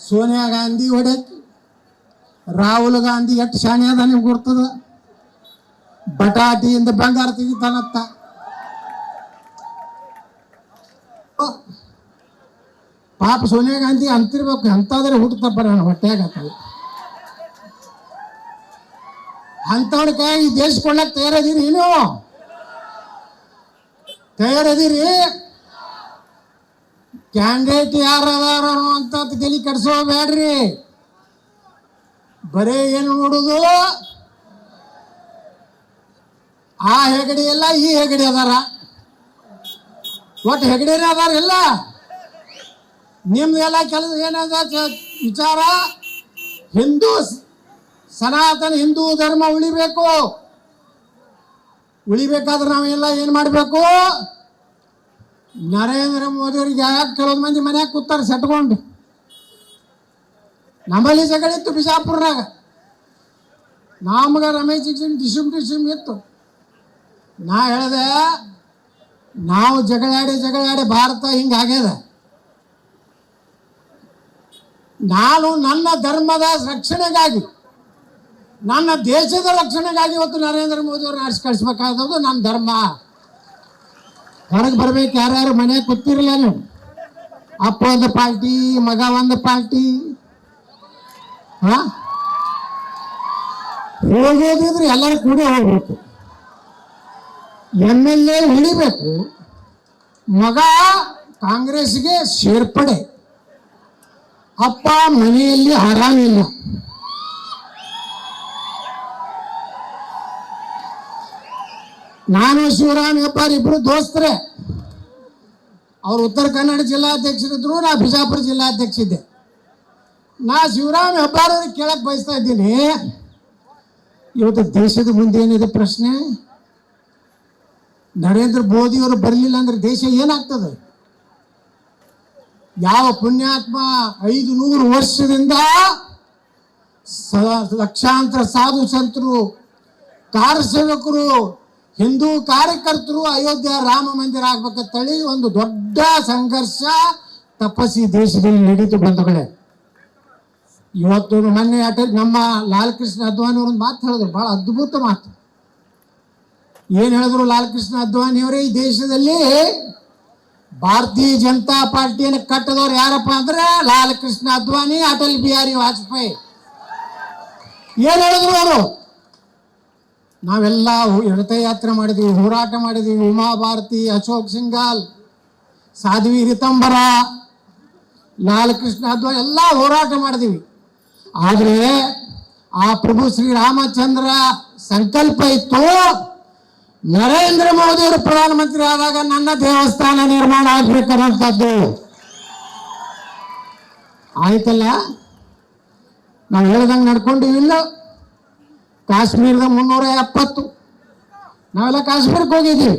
ಸೋನಿಯಾ ಗಾಂಧಿ ಹೊಡೆಕಿ, ರಾಹುಲ್ ಗಾಂಧಿ ಎಷ್ಟು ಶಾಣೆ ಅದ ನಿಮ್ಗೆ ಗೊತ್ತದ ಬಟಾಟಿಯಿಂದ ಬಂಗಾರ ತೆಗಿತಾನತ್ತ ಪಾಪ ಸೋನಿಯಾ ಗಾಂಧಿ ಅಂತಿರ್ಬೇಕು, ಅಂತಾದ್ರೆ ಹುಟ್ಟುತ್ತಪ್ಪ ನಾನು ಹೊಟ್ಟೆಯಾಗ ಅಂಥವ್ರ ಕೈ ಈ ದೇಶ ಕೊಳ್ಳಕ್ ತಯಾರದಿರಿ ನೀವು? ತಯಾರದಿರಿ? ಕ್ಯಾಂಡಿಡೇಟ್ ಯಾರು ಅದಾರ ಅಂತ ತಲೆ ಕೆಡ್ಸೋಬೇಡ್ರಿ ಬರೇ ಏನು ನೋಡುದು ಆ ಹೆಗಡಿ ಎಲ್ಲ ಈ ಹೆಗಡಿ ಅದಾರ. ಒಟ್ಟು ಹೆಗಡಿನೇ ಅದಾರ ಎಲ್ಲ. ನಿಮ್ದೆಲ್ಲ ಕೆಲಸ ಏನದ ವಿಚಾರ? ಹಿಂದೂ ಸನಾತನ ಹಿಂದೂ ಧರ್ಮ ಉಳಿಬೇಕು. ಉಳಿಬೇಕಾದ್ರೆ ನಾವೆಲ್ಲ ಏನು ಮಾಡಬೇಕು? ನರೇಂದ್ರ ಮೋದಿಯವ್ರಿಗೆ ಯಾಕೆ ಕೆಲವೊಂದು ಮಂದಿ ಮನ್ಯಾಗ ಕೂತಾರೆ ಸೆಟ್ಕೊಂಡು? ನಮ್ಮಲ್ಲಿ ಜಗಳ ಇತ್ತು ಬಿಜಾಪುರ್ನಾಗ. ನಮ್ಗೆ ರಮೇಶ್ ಡಿಸಿಮ್ ಡಿಸಿಮ್ ಡಿಸಿಮ್ ಇತ್ತು. ನಾ ಹೇಳ್ದೆ, ನಾವು ಜಗಳಾಡಿ ಜಗಳಾಡಿ ಭಾರತ ಹಿಂಗಾಗ್ಯದ ನಾನು ನನ್ನ ಧರ್ಮದ ರಕ್ಷಣೆಗಾಗಿ, ನನ್ನ ದೇಶದ ರಕ್ಷಣೆಗಾಗಿ ಇವತ್ತು ನರೇಂದ್ರ ಮೋದಿ ಅವ್ರನ್ನ ಆರಿಸಿ ಕಳಿಸ್ಬೇಕಾದದ್ದು ನನ್ನ ಧರ್ಮ. ಹೊರಗೆ ಬರ್ಬೇಕು ಯಾರ್ಯಾರು ಮನೆಯಾಗ ಕೂತಿರಲ್ಲ ನೀವು? ಅಪ್ಪ ಒಂದು ಪಾರ್ಟಿ, ಮಗ ಒಂದು ಪಾರ್ಟಿ. ಹಾ? ಹೋಗೋದಿದ್ರೆ ಎಲ್ಲರೂ ಕೂಡ ಹೋಗ್ಬೇಕು. ಎಂ ಎಲ್ ಎ ಉಳಿಬೇಕು. ಮಗ ಕಾಂಗ್ರೆಸ್ಗೆ ಸೇರ್ಪಡೆ. ಅಪ್ಪ ಮನೆಯಲ್ಲಿ ಆರಾಮಿಲ್ಲ. ನಾನು, ಶಿವರಾಮ್, ಹೆಬ್ಬಾರ್ ಇಬ್ರು ದೋಸ್ತರೇ. ಅವ್ರು ಉತ್ತರ ಕನ್ನಡ ಜಿಲ್ಲಾಧ್ಯಕ್ಷರಿದ್ರು, ನಾ ಬಿಜಾಪುರ ಜಿಲ್ಲಾಧ್ಯಕ್ಷ ಇದ್ದೆ. ನಾ ಶಿವರಾಮ್, ಹೆಬ್ಬಾರ್ ಅವ್ರಿಗೆ ಕೇಳಕ್ ಬಯಸ್ತಾ ಇದ್ದೀನಿ. ಇವತ್ತು ದೇಶದ ಮುಂದೆ ಏನಿದೆ ಪ್ರಶ್ನೆ? ನರೇಂದ್ರ ಮೋದಿ ಅವರು ಬರಲಿಲ್ಲ ಅಂದ್ರೆ ದೇಶ ಏನಾಗ್ತದೆ? ಯಾವ ಪುಣ್ಯಾತ್ಮ ಐದು ನೂರು ವರ್ಷದಿಂದ ಲಕ್ಷಾಂತರ ಸಾಧು ಸಂತರು, ಕಾರ್ಯಸೇವಕರು ಹಿಂದೂ ಕಾರ್ಯಕರ್ತರು ಅಯೋಧ್ಯ ರಾಮ ಮಂದಿರ ಆಗ್ಬೇಕಂತೇಳಿ ಒಂದು ದೊಡ್ಡ ಸಂಘರ್ಷ ತಪಸ್ಸಿ ದೇಶದಲ್ಲಿ ನಡೀತು ಬಂಧುಗಳೇ ಇವತ್ತು ಮೊನ್ನೆ ಅಟಲ್, ನಮ್ಮ ಲಾಲ್ ಕೃಷ್ಣ ಅದ್ವಾನಿ ಅವ್ರೊಂದು ಮಾತು ಹೇಳಿದ್ರು, ಬಹಳ ಅದ್ಭುತ ಮಾತು. ಏನು ಹೇಳಿದ್ರು ಲಾಲ್ ಕೃಷ್ಣ ಅದ್ವಾನಿ ಅವರೇ, ಈ ದೇಶದಲ್ಲಿ ಭಾರತೀಯ ಜನತಾ ಪಾರ್ಟಿಯನ್ನು ಕಟ್ಟದವ್ರು ಯಾರಪ್ಪ ಅಂದ್ರೆ ಲಾಲ್ ಕೃಷ್ಣ ಅದ್ವಾನಿ, ಅಟಲ್ ಬಿಹಾರಿ ವಾಜಪೇಯಿ. ಏನ್ ಹೇಳಿದ್ರು ಅವರು? ನಾವೆಲ್ಲ ರಥಯಾತ್ರೆ ಮಾಡಿದೀವಿ, ಹೋರಾಟ ಮಾಡಿದೀವಿ. ಉಮಾ ಭಾರತಿ ಅಶೋಕ್ ಸಿಂಗಾಲ್ ಸಾಧ್ವಿ ರಿತಂಬರ ಲಾಲ್ ಕೃಷ್ಣ ಅಥವಾ ಎಲ್ಲ ಹೋರಾಟ ಮಾಡಿದೀವಿ. ಆದರೆ ಆ ಪ್ರಭು ಶ್ರೀರಾಮಚಂದ್ರ ಸಂಕಲ್ಪ ಇತ್ತು. ನರೇಂದ್ರ ಮೋದಿ ಅವರು ಪ್ರಧಾನಮಂತ್ರಿ ಆದಾಗ ನನ್ನ ದೇವಸ್ಥಾನ ನಿರ್ಮಾಣ ಆಗ್ಬೇಕನ್ನೋಂಥದ್ದು ಆಯ್ತಲ್ಲ? ನಾವು ಹೇಳ್ದಂಗೆ ನಡ್ಕೊಂಡಿವಿಲ್ಲ ಕಾಶ್ಮೀರದ ಮುನ್ನೂರ ಎಪ್ಪತ್ತು ನಾವೆಲ್ಲ ಕಾಶ್ಮೀರಕ್ಕೆ ಹೋಗಿದ್ದೀವಿ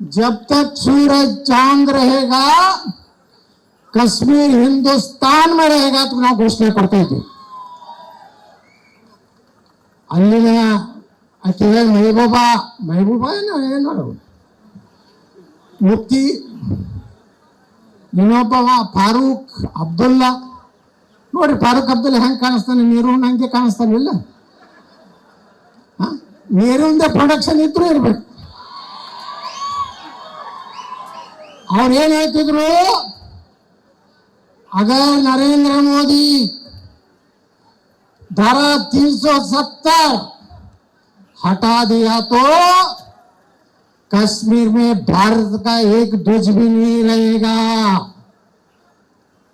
ಜಬ್ ತಕ್ ಸೂರಜ್ ಚಾಂದ್ रहेगा ಕಶ್ಮೀರ್ ಹಿಂದೂಸ್ತಾನ್ में रहेगा ಅಂತ ನಾವು ಘೋಷಣೆ ಕೊಡ್ತಾ ಇದ್ದೀವಿ ಅಲ್ಲಿನ ಆಕೆ ಮೆಹಬೂಬಾ ಮೆಹಬೂಬಾ ಏನೋ ಏನೋ ಮುಫ್ತಿ ಇನ್ನೊಬ್ಬವ ಫಾರೂಕ್ ಅಬ್ದುಲ್ಲಾ ನೋಡ್ರಿ ಫಾರೂಕ್ ಅಬ್ದುಲ್ಲಾ ಹೆಂಗೆ ಕಾಣಿಸ್ತಾನೆ ನೀರು ಹಂಗೆ ಕಾಣಿಸ್ತಾನಿಲ್ಲ ನೀರಿಂದೇ ಪ್ರೊಡಕ್ಷನ್ ಇದ್ರು ಇರ್ಬೇಕು ಅವ್ರು ಏನ್ ಹೇಳ್ತಿದ್ರು अगर नरेंद्र मोदी धारा 370 हटा दिया तो कश्मीर में भारत का एक ध्वज भी नहीं रहेगा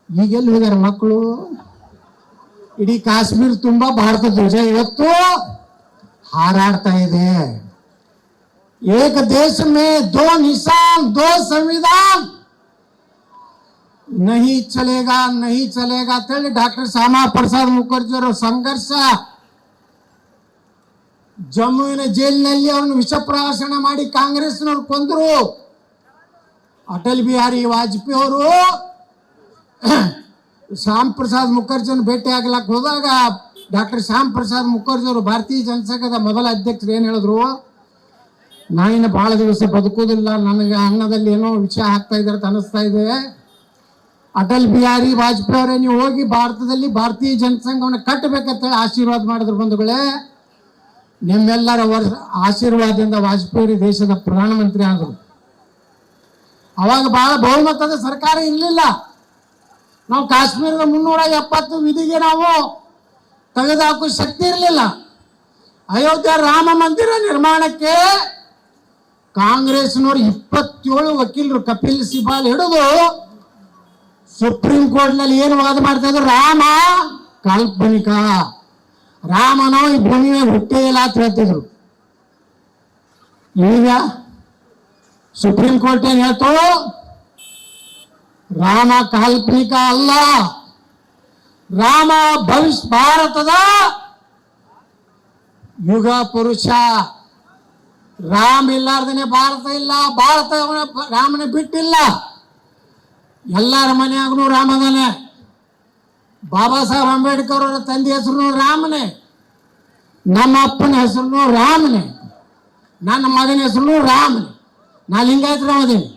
यहगार मकलू इडी काश्मीर तुम्बा भारत ध्वज इवतु हाराड़ता है एक देश में दो निशान दो संविधान नहीं चलेगा नहीं चलेगा तेरे डॉक्टर श्यामा प्रसाद मुखर्जी और संघर्ष जम्मू जेल विष प्रवासन कांग्रेस अटल बिहारी वाजपेयी ಶ್ಯಾಮ್ ಪ್ರಸಾದ್ ಮುಖರ್ಜಿಯನ್ನು ಭೇಟಿ ಆಗ್ಲಾಕ್ ಹೋದಾಗ ಡಾಕ್ಟರ್ ಶ್ಯಾಮ್ ಪ್ರಸಾದ್ ಮುಖರ್ಜಿ ಅವರು ಭಾರತೀಯ ಜನಸಂಘದ ಮೊದಲ ಅಧ್ಯಕ್ಷರು ಏನು ಹೇಳಿದ್ರು? ನಾಯಿನ ಬಹಳ ದಿವಸ ಬದುಕುವುದಿಲ್ಲ, ನನಗೆ ಅನ್ನದಲ್ಲಿ ಏನೋ ವಿಷಯ ಹಾಕ್ತಾ ಇದ್ದಾರೆ ಅನಿಸ್ತಾ ಇದೆ. ಅಟಲ್ ಬಿಹಾರಿ ವಾಜಪೇಯಿ ಅವರೇ, ನೀವು ಹೋಗಿ ಭಾರತದಲ್ಲಿ ಭಾರತೀಯ ಜನಸಂಘವನ್ನು ಕಟ್ಟಬೇಕಂತೇಳಿ ಆಶೀರ್ವಾದ ಮಾಡಿದ್ರು ಬಂಧುಗಳೇ. ನಿಮ್ಮೆಲ್ಲರ ವರ್ಷ ಆಶೀರ್ವಾದದಿಂದ ವಾಜಪೇಯಿ ದೇಶದ ಪ್ರಧಾನಮಂತ್ರಿ ಆದರು. ಅವಾಗ ಬಹಳ ಬಹುಮತದ ಸರ್ಕಾರ ಇರಲಿಲ್ಲ. ನಾವು ಕಾಶ್ಮೀರದ ಮುನ್ನೂರ ಎಪ್ಪತ್ತು ವಿಧಿಗೆ ನಾವು ತೆಗೆದುಹಾಕೋ ಶಕ್ತಿ ಇರಲಿಲ್ಲ. ಅಯೋಧ್ಯ ರಾಮ ಮಂದಿರ ನಿರ್ಮಾಣಕ್ಕೆ ಕಾಂಗ್ರೆಸ್ನವರು ಇಪ್ಪತ್ತೇಳು ವಕೀಲರು ಕಪಿಲ್ ಸಿಬಾಲ್ ಹಿಡಿದು ಸುಪ್ರೀಂ ಕೋರ್ಟ್ನಲ್ಲಿ ಏನು ವಾದ ಮಾಡ್ತಾ ಇದ್ರು? ರಾಮ ಕಾಲ್ಪನಿಕ. ರಾಮನೋ ಈ ಭೂಮಿ ಹುಟ್ಟೇ ಇಲ್ಲ ಅಂತ ಹೇಳ್ತಿದ್ರು. ಈಗ ಸುಪ್ರೀಂ ಕೋರ್ಟ್ ಏನು ಹೇಳ್ತು? ರಾಮ ಕಾಲ್ಪನಿಕ ಅಲ್ಲ. ರಾಮ ಭವಿಷ್ಯ ಭಾರತದ ಯುಗ ಪುರುಷ. ರಾಮ ಇಲ್ಲಾರ್ದನೆ ಭಾರತ ಇಲ್ಲ, ಭಾರತ ರಾಮನ ಬಿಟ್ಟಿಲ್ಲ. ಎಲ್ಲರ ಮನೆಯಾಗೂ ರಾಮದಾನೆ ಬಾಬಾ ಸಾಹೇಬ್ ಅಂಬೇಡ್ಕರ್ ಅವರ ತಂದೆ ಹೆಸರು ರಾಮನೇ. ನಮ್ಮ ಅಪ್ಪನ ಹೆಸರು ರಾಮನೇ. ನನ್ನ ಮಗನ ಹೆಸರು ರಾಮನೇ. ನಾನು ಲಿಂಗಾಯತರು ಅದೀನಿ.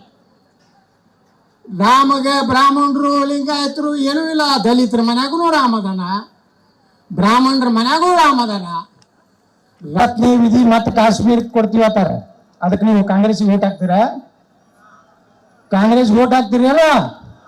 ರಾಮಗೆ ಬ್ರಾಹ್ಮಣರು, ಲಿಂಗಾಯತರು ಏನೂ ಇಲ್ಲ. ದಲಿತರ ಮನ್ಯಾಗೂ ರಾಮದನ ಬ್ರಾಹ್ಮಣರ ಮನ್ಯಾಗೂ ರಾಮದನ ಇವತ್ತನೇ ವಿಧಿ ಮತ್ತೆ ಕಾಶ್ಮೀರಕ್ಕೆ ಕೊಡ್ತೀವಿ ಅಂತಾರೆ. ಅದಕ್ಕೆ ನೀವು ಕಾಂಗ್ರೆಸ್ಗೆ ಓಟ್ ಹಾಕ್ತೀರಾ? ಕಾಂಗ್ರೆಸ್ ಓಟ್ ಹಾಕ್ತೀರಲ್ಲ